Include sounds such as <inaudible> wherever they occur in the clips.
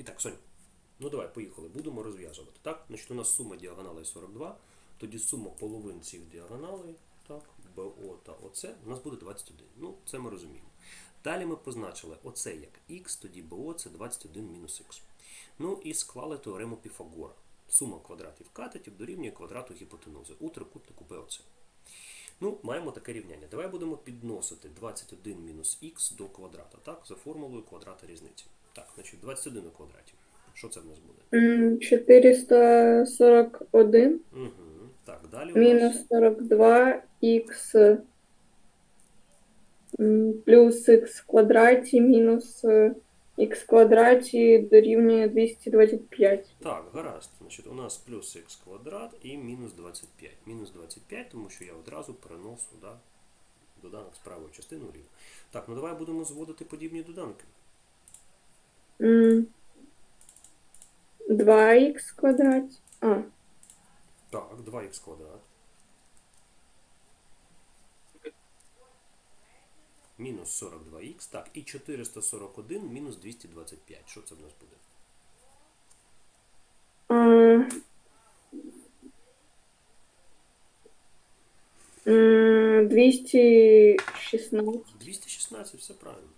І так, Соня, ну давай, поїхали. Будемо розв'язувати. Так? Значить, у нас сума діагоналей 42, тоді сума половин цих діагоналей, так, БО та ОЦ, у нас буде 21. Ну, це ми розуміємо. Далі ми позначили оце як х, тоді БО це 21 мінус х. Ну і склали теорему Піфагора. Сума квадратів катетів дорівнює квадрату гіпотенузи у трикутнику БОЦ. Ну, маємо таке рівняння. Давай будемо підносити 21 мінус х до квадрата, так, за формулою квадрата різниці. Так, значить 21 у квадраті. Що це в нас буде? 441 Угу. Так, далі мінус 42 х плюс х квадраті мінус х квадраті дорівнює 225. Так, гаразд. Значить, у нас плюс х квадрат і мінус 25. Мінус 25, тому що я одразу переношу да, доданок з правої частини вліво. Так, ну давай будемо зводити подібні доданки. М, 2х в квадраті. А, Так, 2х квадрат. Мінус 42х. Так, і 441 мінус 225. Що це в нас буде? м, 216. 216, все правильно.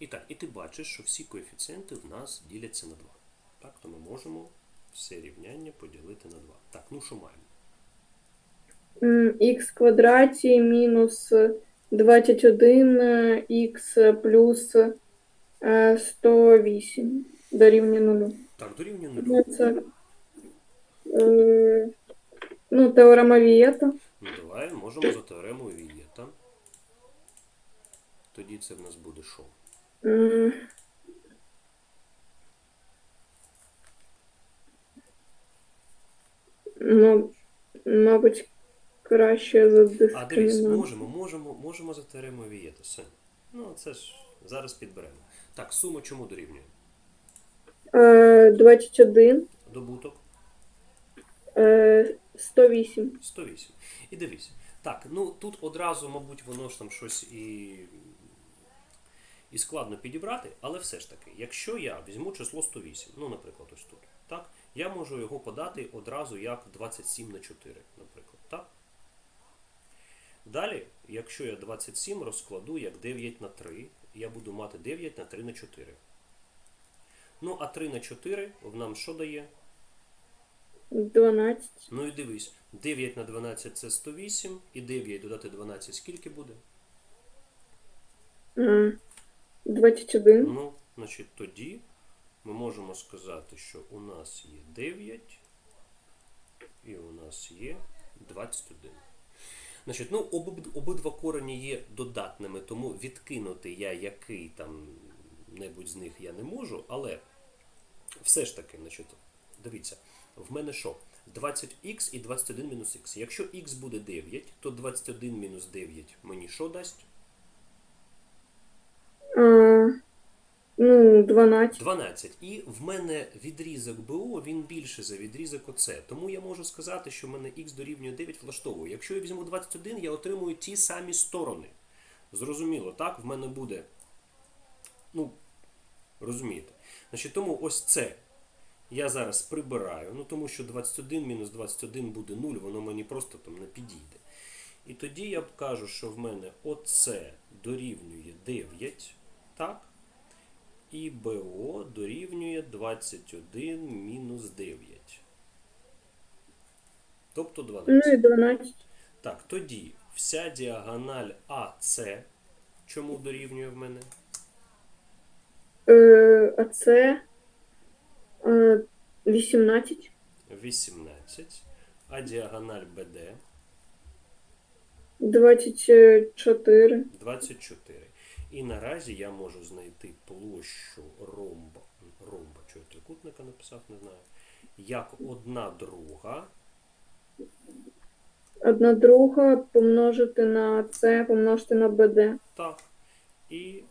І так, і ти бачиш, що всі коефіцієнти в нас діляться на 2. Так, то ми можемо все рівняння поділити на 2. Так, ну що маємо? х квадраті мінус 21 х плюс е, 108 дорівнює нулю. Так, дорівнює 0. Ну, Це, е, ну, теорема Вієта. Ну давай можемо за теоремою Вієта. Тоді це в нас буде що? Ну, мабуть, краще за А дивись, можемо, можемо, можемо за теоремою Вієта. Все. Ну, це ж зараз підберемо. Так, сума чому дорівнює? Е, 21, Добуток е, 108. 108. І дивись. Так, ну тут одразу, мабуть, воно ж там щось і, і складно підібрати, але все ж таки, якщо я візьму число 108, ну, наприклад, ось тут, так, я можу його подати одразу як 27 на 4, наприклад, так? Далі, якщо я 27 розкладу як 9 на 3, я буду мати 9 на 3 на 4. Ну, а 3 на 4 нам що дає? 12. Ну і дивись, 9 на 12 це 108, і 9 додати 12 скільки буде? 21. Ну, значить, тоді ми можемо сказати, що у нас є 9 і у нас є 21. Значить, ну, обид- обидва корені є додатними, тому відкинути я який там небудь з них я не можу, але все ж таки, значить, дивіться, в мене що? 20х і 21 мінус х. Якщо х буде 9, то 21 мінус 9 мені що дасть? Ну, 12. 12. І в мене відрізок БО він більше за відрізок ОЦ. Тому я можу сказати, що в мене х дорівнює 9 влаштовує. Якщо я візьму 21, я отримую ті самі сторони. Зрозуміло, так? В мене буде. Ну, розумієте. Значить, тому ось це я зараз прибираю. Ну, тому що 21 мінус 21 буде 0, воно мені просто там не підійде. І тоді я б кажу, що в мене оце дорівнює 9, так? І БО дорівнює 21 мінус 9. Тобто 12. Ну і 12. Так, тоді вся діагональ АС чому дорівнює в мене? Е, а це е, 18. 18. А діагональ БД 24. 24. І наразі я можу знайти площу ромба. Ромба, чого я трикутника написав, не знаю. Як одна друга. Одна друга помножити на це, помножити на БД. Так. І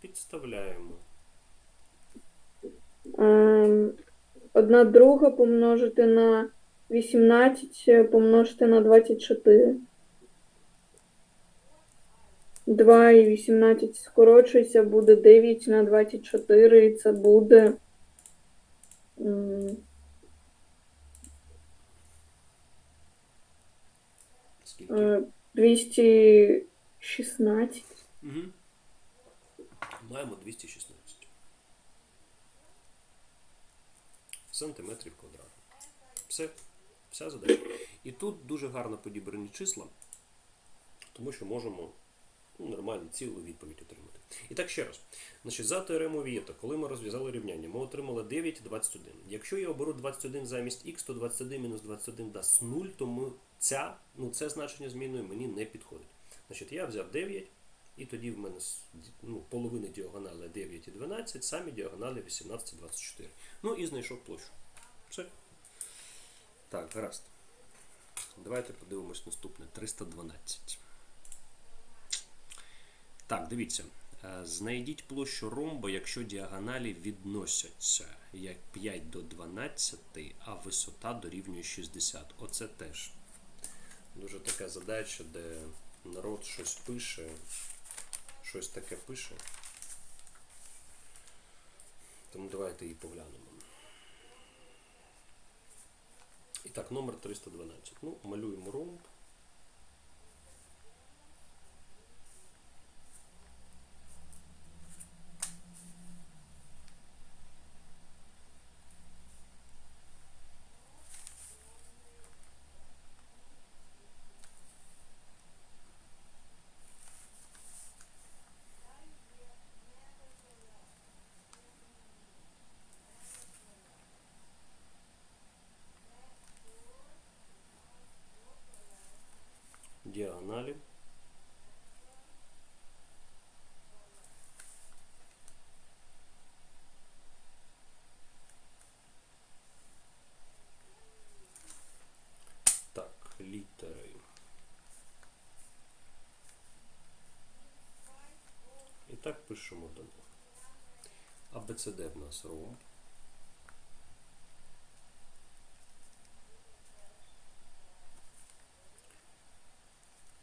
підставляємо. Ем, Одна друга помножити на 18, помножити на 24. 2 і 18 скорочується, буде 9 на 24, і це буде Скільки? е, 216. Угу. Маємо 216 сантиметрів квадратних. Все. Вся задача. І тут дуже гарно підібрані числа, тому що можемо ну, нормально цілу відповідь отримати. І так ще раз. Значить, за теоремою Вієта, коли ми розв'язали рівняння, ми отримали 9 і 21. Якщо я оберу 21 замість х, то 21 мінус 21 дасть 0, тому ця, ну, це значення зміною мені не підходить. Значить, я взяв 9, і тоді в мене ну, половини діагонали 9 і 12, самі діагоналі 18 і 24. Ну і знайшов площу. Все. Так, гаразд. Давайте подивимось наступне. 312. Так, дивіться. Е, Знайдіть площу ромба, якщо діагоналі відносяться як 5 до 12, а висота дорівнює 60. Оце теж дуже така задача, де народ щось пише, щось таке пише. Тому давайте її поглянемо. І так, номер 312. Ну, малюємо ромб. діагоналі. Так, літери. І так пишемо них. АБЦД в нас ромб.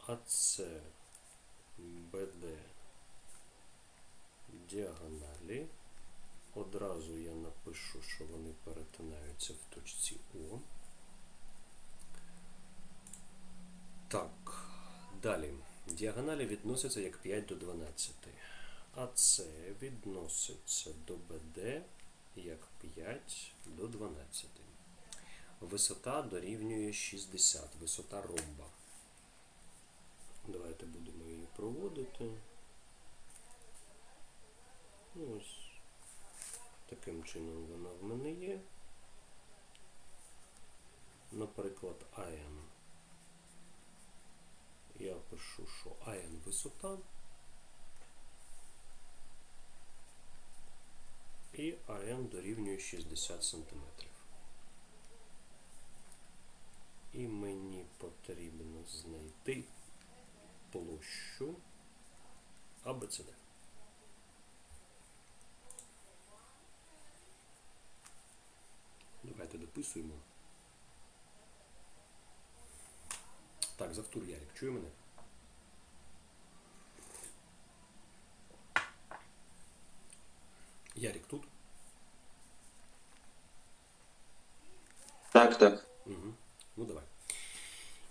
АЦ, БД діагоналі. Одразу я напишу, що вони перетинаються в точці О. Так, далі. Діагоналі відносяться як 5 до 12. АЦ відноситься до БД як 5 до 12. Висота дорівнює 60. Висота ромба. Давайте будемо її проводити. Ну, Ось таким чином вона в мене є. Наприклад, АН. Я пишу, що АН висота. І АН дорівнює 60 см. І мені потрібно знайти площу АБЦД. Давайте дописуємо. Так, завтур Ярик, чує мене? Ярик тут? Так, так. Угу. Ну давай.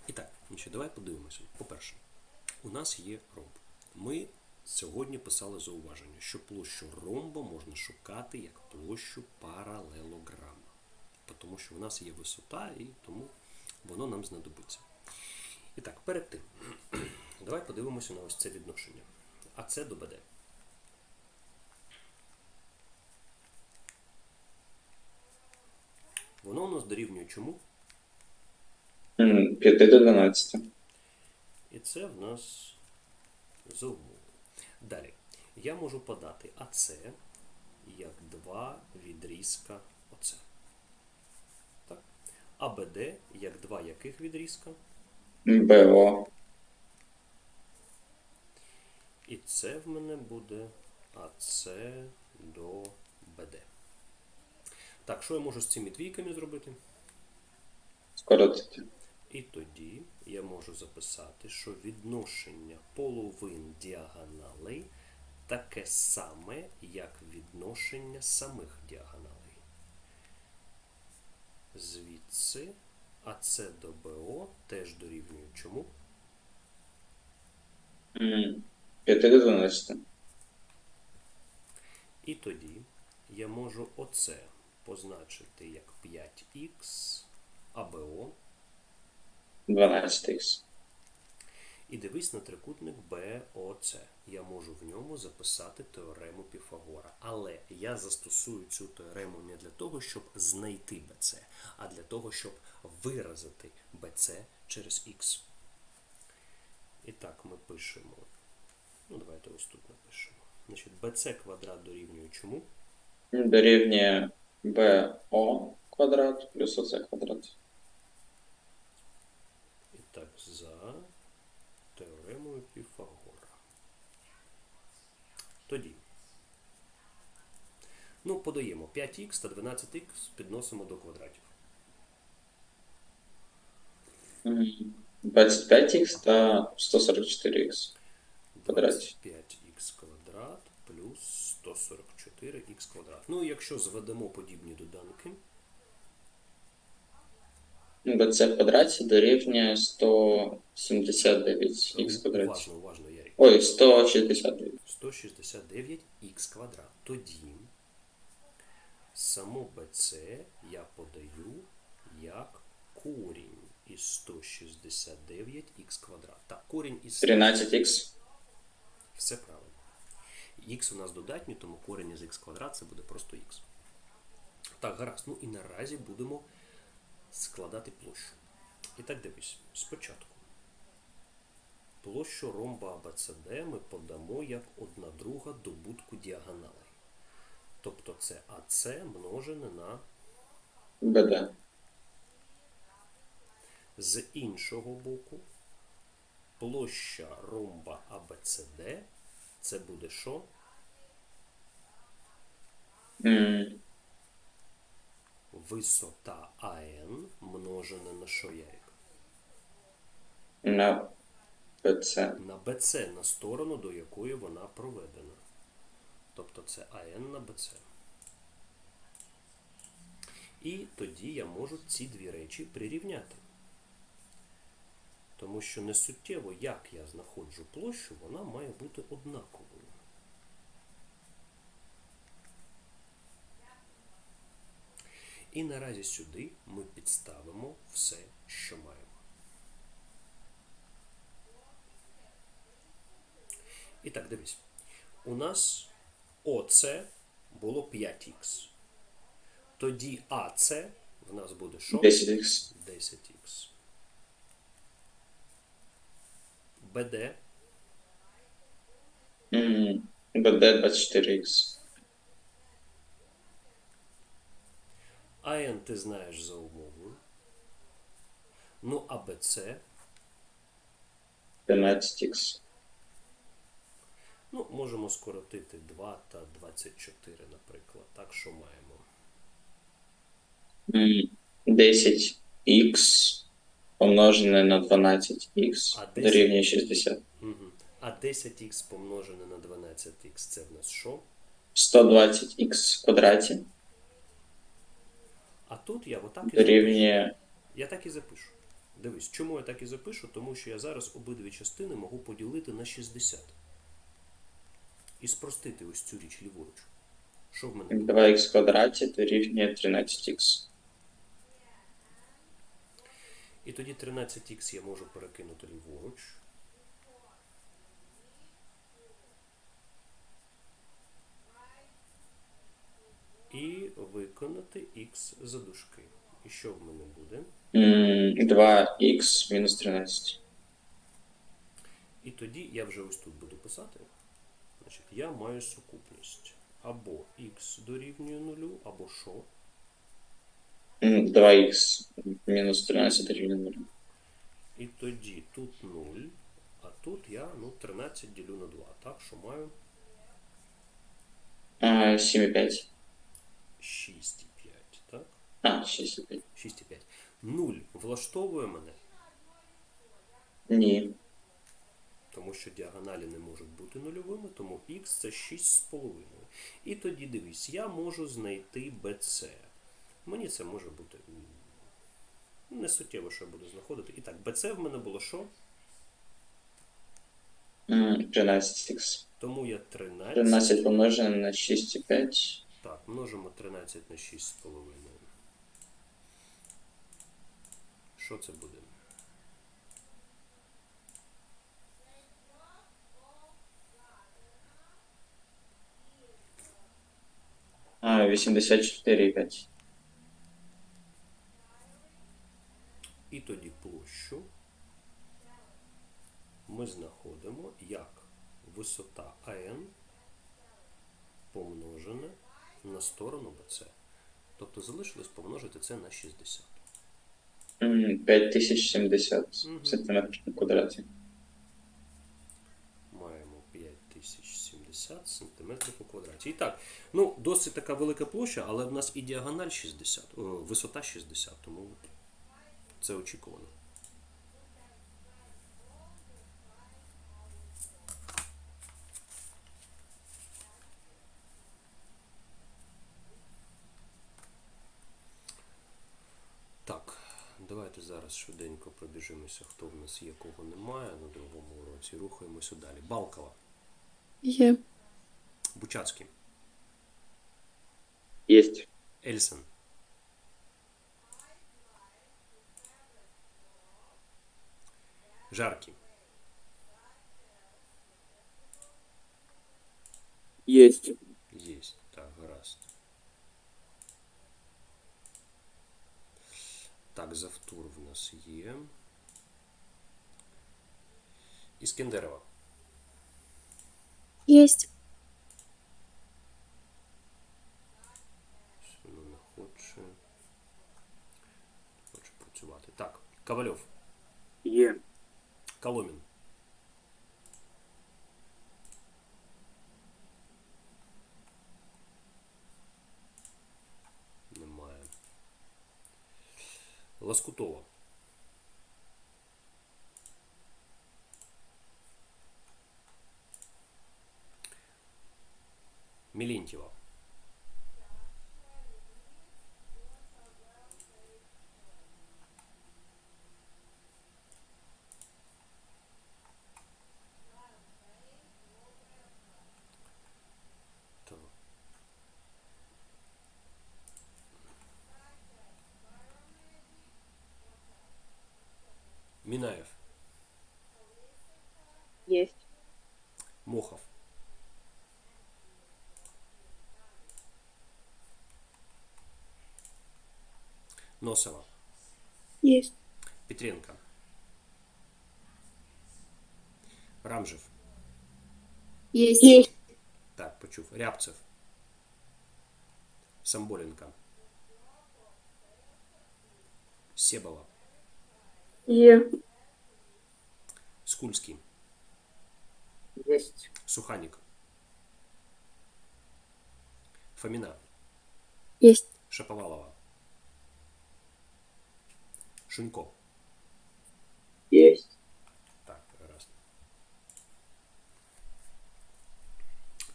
І так, значить, давай подивимося. По-перше, у нас є ромб. Ми сьогодні писали зауваження, що площу ромба можна шукати як площу паралелограма. Тому що у нас є висота і тому воно нам знадобиться. І так, перед тим, <clears throat> давай подивимося на ось це відношення. А це до БД. Воно у нас дорівнює чому? М, 5 до 12. І це в нас за умови. Далі. Я можу подати АЦ як два відрізка ОЦ. Так. АБД як два яких відрізка. БО. І це в мене буде АЦ до БД. Так, що я можу з цими двійками зробити? Скоротити. І тоді я можу записати, що відношення половин діагоналей таке саме, як відношення самих діагоналей. Звідси АС до БО теж дорівнює чому? М, 5 до 12. І тоді я можу оце позначити як 5х АБО 12х. І дивись на трикутник БОЦ. Я можу в ньому записати теорему Піфагора. Але я застосую цю теорему не для того, щоб знайти БЦ, а для того, щоб виразити БЦ через х. І так ми пишемо. Ну, давайте ось тут напишемо. Значить, BC квадрат дорівнює чому? Дорівнює БО квадрат плюс ОС квадрат. І так, за теоремою Піфагора. Тоді. Ну, подаємо 5х та 12х підносимо до квадратів. 25х та 144х. 25 144х квадрат. Ну, і якщо зведемо подібні доданки, БЦ в квадраті дорівнює 179х квадраті. уважно, уважно, Ярик. Ой, 169. 169х квадрат. Тоді само BC я подаю як корінь із 169х квадрат. Так, корінь із 13х. все правильно. Х у нас додатній, тому корінь із х квадрат це буде просто х. Так, гаразд. Ну і наразі будемо складати площу. І так дивись, спочатку. Площу ромба ABCD ми подамо як одна друга добутку діагоналей. Тобто це АС множене на БД. з іншого боку. Площа ромба ABCD це буде що? М, Висота АН множене на що Ярик? На БЦ. На БЦ на сторону, до якої вона проведена. Тобто це АН на БЦ. І тоді я можу ці дві речі прирівняти. Тому що не суттєво, як я знаходжу площу, вона має бути однаковою. І наразі сюди ми підставимо все, що маємо. І так, дивись. У нас ОЦ було 5х. Тоді АЦ в нас буде що? 10х. 10х. БД БД 24х. АН ти знаєш за умовою. Ну, а БЦ, 13х. ну, можемо скоротити 2 та 24, наприклад. Так, що маємо? М, 10х помножене на 12х А 10? дорівнює 60. Угу. А 10х помножене на 12х це в нас що? 120х в квадраті А тут я отак і запишу. дорівнює Я так і запишу. Дивись, чому я так і запишу? Тому що я зараз обидві частини можу поділити на 60. І спростити ось цю річ ліворуч. Що в мене буде? 2х в квадраті дорівнює 13х. І тоді 13х я можу перекинути ліворуч. І виконати х за дужки. І що в мене буде? 2х мінус 13. І тоді я вже ось тут буду писати. Значить, я маю сукупність. Або х дорівнює нулю, або що? М, 2х мінус 13 дорівнює 0. І тоді тут 0, а тут я ну, 13 ділю на 2. Так, що маю 7,5. 6,5. Так? А, 6,5. 6,5. 0 влаштовує мене. Ні. Тому що діагоналі не можуть бути нульовими, тому х це 6,5. І тоді дивись, я можу знайти BC. Мені це може бути не суттєво, що я буду знаходити. І так, BC в мене було що? М, 13х. Тому я 13. 13 помножене на 6,5. Так, множимо 13 на 6,5. Що це буде? А, 84,5. І тоді площу ми знаходимо як висота АН помножене на сторону BC. Тобто залишилось помножити це на 60. 5070 Мгм. сантиметрів на квадраті. Маємо 5070 см у квадраті. І так, ну, досить така велика площа, але в нас і діагональ 60, о, висота 60, тому це очікувано. Так, давайте зараз швиденько пробіжимося, хто в нас є, кого немає на другому уроці. Рухаємося далі. Балкова, Є. Бучацький, Єсть. Ельсен, Жаркий, Єсть. Есть. Так, гаразд. Так, завтур в нас є. Іскендерова. Єсть. Воно не хоче. Хоче працювати. Так, Ковальов. Є. Коломін. Немає. Лоскутова. Мілінтєва. Єсть. Мохов. Носова. Єсть. Петренко. Рамжев. Єсть. Єсть. Так, почув. Рябцев. Самболенко. Себова. Є. Скульський. Єсть. Суханік. Фоміна. Єсть. Шаповалова. Шунько. Єсть. Так, раз.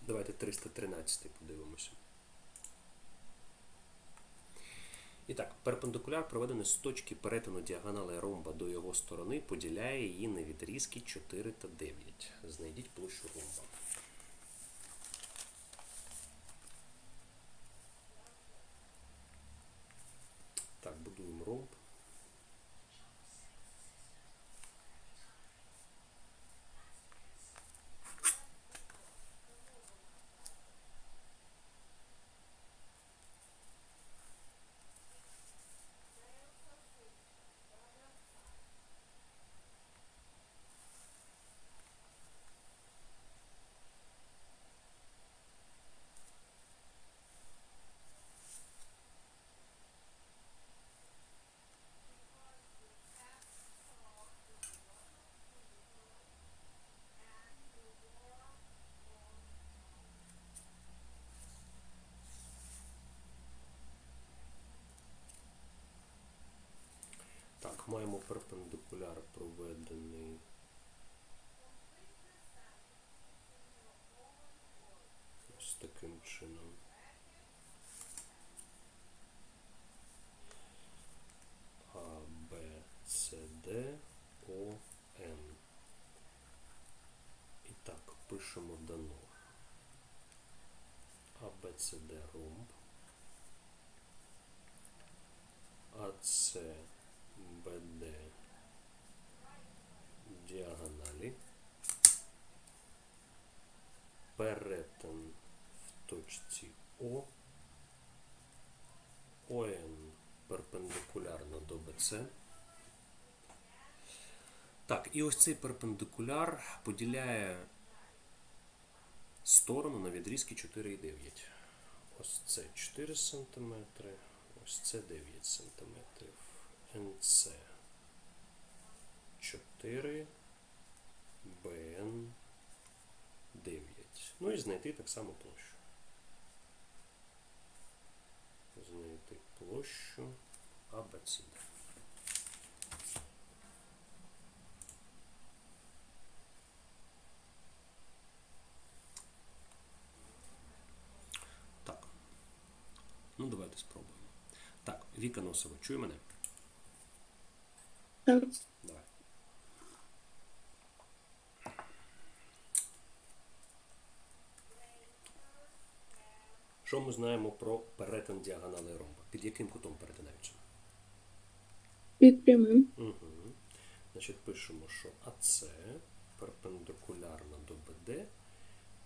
Давайте 313 подивимося. І так, перпендикуляр проведений з точки перетину діагонали ромба до його сторони, поділяє її на відрізки 4 та 9. Знайдіть площу ромба. маємо перпендикуляр проведений. Ось таким чином. А, Б, С, Д, О, Н. І так, пишемо дано. А, Б, С, Д, ромб. А, С, точці О. ОН перпендикулярно до БЦ. Так, і ось цей перпендикуляр поділяє сторону на відрізки 4,9. Ось це 4 см, ось це 9 см. НЦ 4, БН 9. Ну і знайти так само площу. Знайти площу АБЦД. Так. Ну, давайте спробуємо. Так, Віка Носова, чує мене? Так. Давай. Що ми знаємо про перетин діагонали ромба? Під яким кутом перетинаються? Під прямим. Угу. Значить, пишемо, що АЦ перпендикулярно до БД,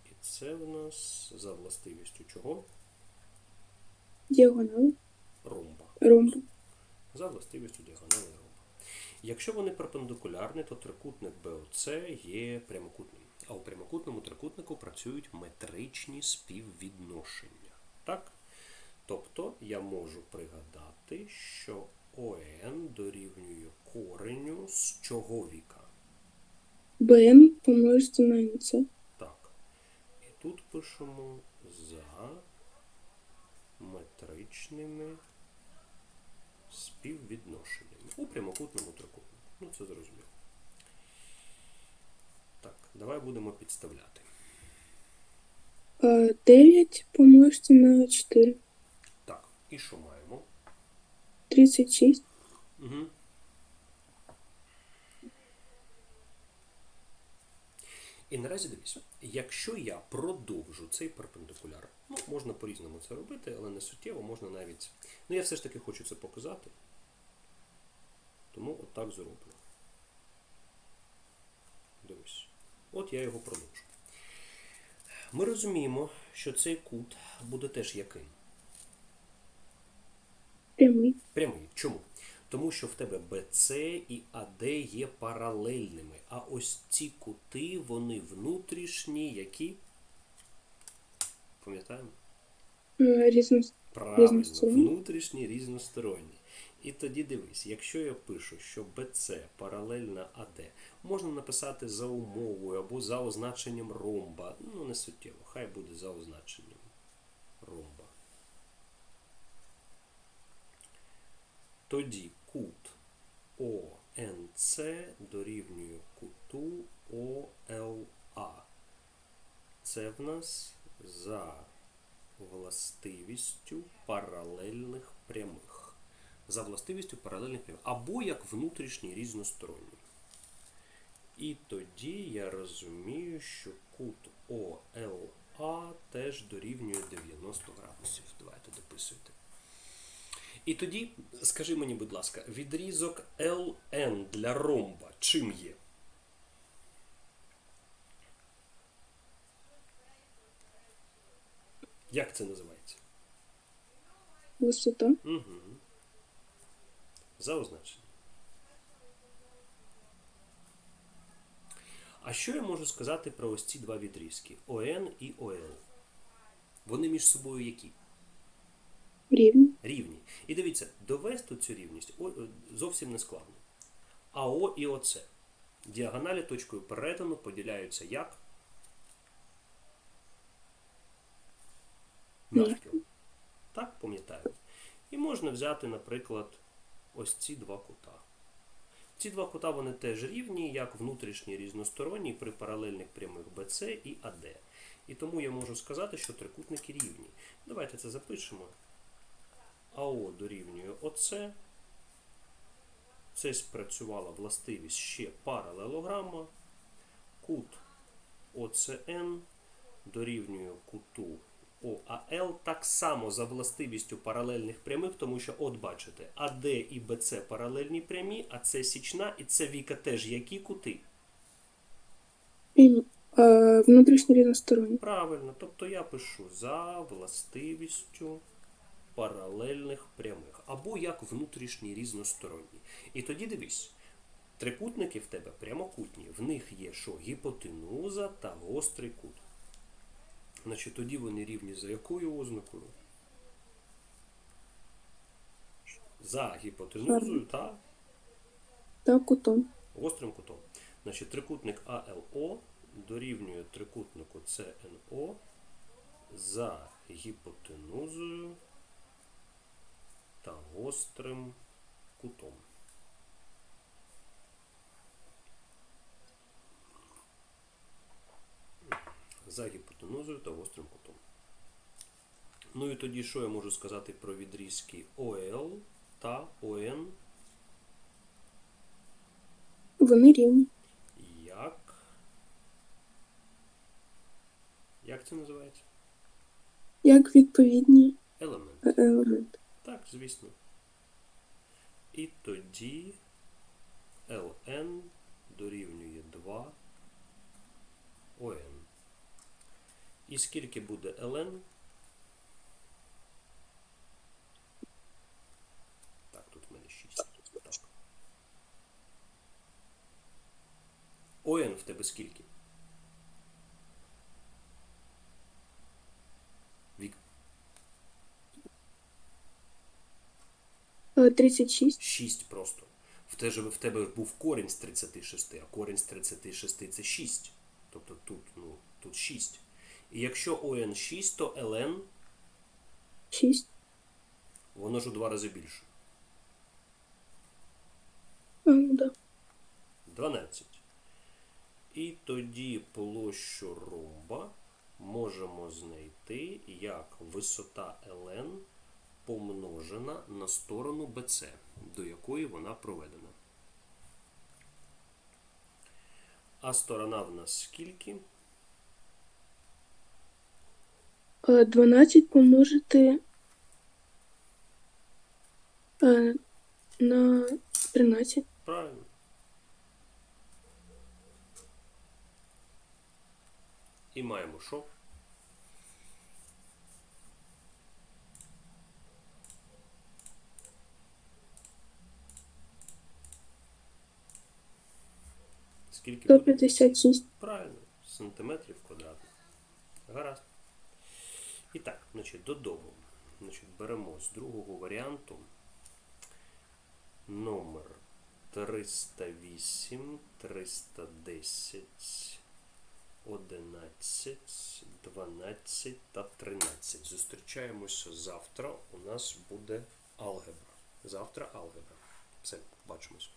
і це в нас за властивістю чого? Діагонал. Ромба. Ромб. за властивістю діагоналі ромба. Якщо вони перпендикулярні, то трикутник БОЦ є прямокутним. А у прямокутному трикутнику працюють метричні співвідношення. Так? Тобто я можу пригадати, що ОН дорівнює кореню з чого віка. БН помножити на НЦ. Так. І тут пишемо за метричними співвідношеннями у прямокутному трикутнику. Ну, це зрозуміло. Так, давай будемо підставляти. Е, 9 помножити на 4. Так, і що маємо? 36. Угу. І наразі дивись, якщо я продовжу цей перпендикуляр, ну, можна по-різному це робити, але не суттєво, можна навіть. Ну, я все ж таки хочу це показати. Тому отак зроблю. Дивись. От я його продовжу. Ми розуміємо, що цей кут буде теж яким? Прямий. Прямий. Чому? Тому що в тебе BC і AD є паралельними. А ось ці кути, вони внутрішні, які. Пам'ятаємо? Е, Різно. Правильно, Різносторонні. внутрішні різносторонні. І тоді дивись, якщо я пишу, що BC паралельна AD, можна написати за умовою або за означенням ромба. Ну, не суттєво, хай буде за означенням ромба. Тоді кут ОНЦ дорівнює куту ОЛА. Це в нас за властивістю паралельних прямих. За властивістю паралельних прямих. Або як внутрішній різносторонній. І тоді я розумію, що кут ОЛА теж дорівнює 90 градусів. Давайте дописуйте. І тоді, скажи мені, будь ласка, відрізок LN для ромба чим є? Як це називається? Висота. Угу. За означенням. А що я можу сказати про ось ці два відрізки ОН і ОЛ? Вони між собою які? Рівні. Рівні. І дивіться, довести цю рівність е, зовсім не складно. АО і ОЦ. Діагоналі точкою перетину поділяються як? Навпіл. Так, пам'ятаю. І можна взяти, наприклад, ось ці два кута. Ці два кута вони теж рівні, як внутрішні різносторонні при паралельних прямих BC і AD. І тому я можу сказати, що трикутники рівні. Давайте це запишемо. АО дорівнює ОЦ. Це спрацювала властивість ще паралелограма. Кут ОЦН дорівнює куту ОАЛ так само за властивістю паралельних прямих, тому що, от бачите, АД і БЦ паралельні прямі, а це січна і це віка теж які кути? Е, внутрішні різносторонні. Правильно, тобто я пишу за властивістю паралельних прямих, або як внутрішні різносторонні. І тоді дивись, трикутники в тебе прямокутні, в них є що? Гіпотенуза та гострий кут. Значить, тоді вони рівні за якою ознакою? За гіпотенузою та Та кутом. гострим кутом. Значить, трикутник АЛО дорівнює трикутнику ЦНО за гіпотенузою та гострим кутом. За гіпотенузою та гострим кутом. Ну і тоді що я можу сказати про відрізки ОЛ та ОН? Вони рівні. Як? Як це називається? Як відповідні Елемент. е, елементи. Так, звісно. І тоді ln дорівнює 2 ОН. І скільки буде ln? Так, тут в мене 6. Так. ОН в тебе скільки? Вік, Е, 36. 6 просто. В тебе, в тебе був корінь з 36, а корінь з 36 це 6. Тобто тут, ну, тут 6. Якщо ОН 6, то ЛН 6. воно ж у два рази більше. Ну да. 12. І тоді площу ромба можемо знайти як висота ln помножена на сторону BC, до якої вона проведена. А сторона в нас скільки? Е, 12 помножити е, на 13. Правильно. І маємо що? Скільки буде? 156. Правильно, сантиметрів квадратних. Гаразд. І так, значить, додому. Значить, беремо з другого варіанту номер 308, 310, 11, 12 та 13. Зустрічаємося завтра. У нас буде алгебра. Завтра алгебра. Все, бачимось.